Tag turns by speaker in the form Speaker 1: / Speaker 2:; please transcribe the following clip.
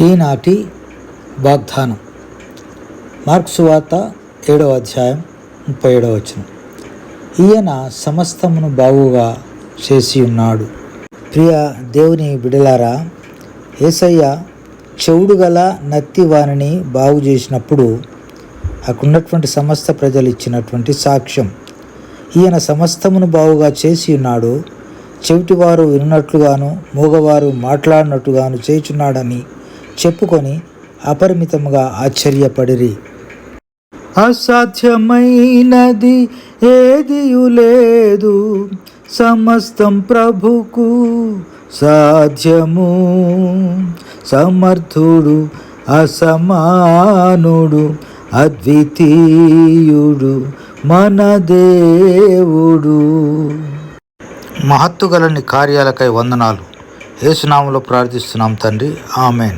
Speaker 1: ఈనాటి వాగ్దానం. మార్క్స్ వార్త ఏడవ అధ్యాయం ముప్పై ఏడవ వచ్చిన ఈయన సమస్తమును బాగుగా చేసి ఉన్నాడు. ప్రియ దేవుని బిడలారా ఏసయ్య చెవుడు గల నత్తి వారిని బాగు చేసినప్పుడు అక్కడున్నటువంటి సమస్త ప్రజలు ఇచ్చినటువంటి సాక్ష్యం. ఈయన సమస్తమును బాగుగా చేసి ఉన్నాడు. చెవిటివారు విన్నట్లుగాను మూగవారు మాట్లాడినట్టుగాను చేయుచున్నాడని చెప్పుకొని అపరిమితముగా ఆశ్చర్యపడిరి. అసాధ్యమైనది ఏదియు లేదు. సమస్తం ప్రభుకు సాధ్యము. సమర్థుడు అసమానుడు అద్వితీయుడు మన దేవుడు. మహత్తుగలని కార్యాలకై వందనాలు. ఏసునాములో ప్రార్థిస్తున్నాం తండ్రి. ఆమెన్.